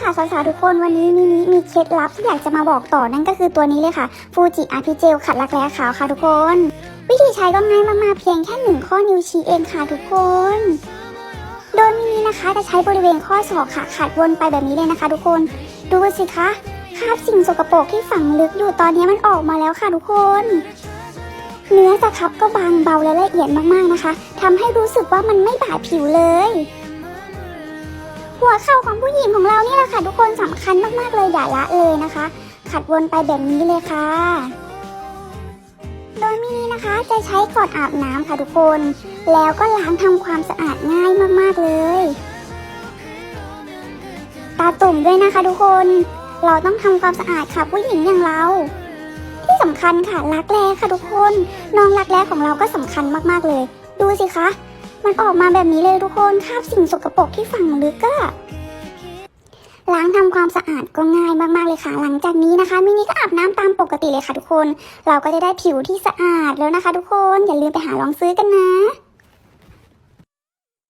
ค่ะสาวๆทุกคนวันนี้มินิมีเคล็ดลับที่อยากจะมาบอกต่อนั่นก็คือตัวนี้เลยค่ะฟูจิอาร์พีเจลขัดรักแร้ขาวค่ะทุกคน วิธีใช้ก็ง่ายมากๆเพียงแค่หนึ่งข้อนิ้วชี้เองค่ะทุกคน โดยมินินะคะจะใช้บริเวณข้อศอกค่ะขัดวนไปแบบนี้เลยนะคะ ทุกคนดูสิคะคราบสิ่งสกปรกที่ฝังลึกอยู่ตอนนี้มันออกมาแล้วค่ะทุกคนเนื้อสครับก็บางเบาและละเอียดมากๆนะคะทำให้รู้สึกว่ามันไม่บาดผิวเลย หัวเข่าของผู้หญิงของเรานี่แหละค่ะ ทุกคนสำคัญมากๆเลยอย่าละเลยนะคะ ขัดวนไปแบบนี้เลยค่ะ โดยมีนะคะจะใช้ก่อนอาบน้ำค่ะทุกคน แล้วก็ล้างทำความสะอาดง่ายมากๆเลยตาตุ่มด้วยนะคะทุกคน เราต้องทำความสะอาดค่ะผู้หญิงอย่างเรา ที่สำคัญค่ะรักแร้ค่ะทุกคนน้องรักแร้ของเราก็สำคัญมากๆเลย ดูสิคะ มันออกมาแบบนี้เลยทุกคนคราบสิ่งสกปรกที่ฝังลึกก็ล้างทำความสะอาดก็ง่ายมากๆเลยค่ะ หลังจากนี้นะคะมินิก็อาบน้ำตามปกติเลยค่ะทุกคน เราก็จะได้ผิวที่สะอาดแล้วนะคะ ทุกคนอย่าลืมไปหาลองซื้อกันนะ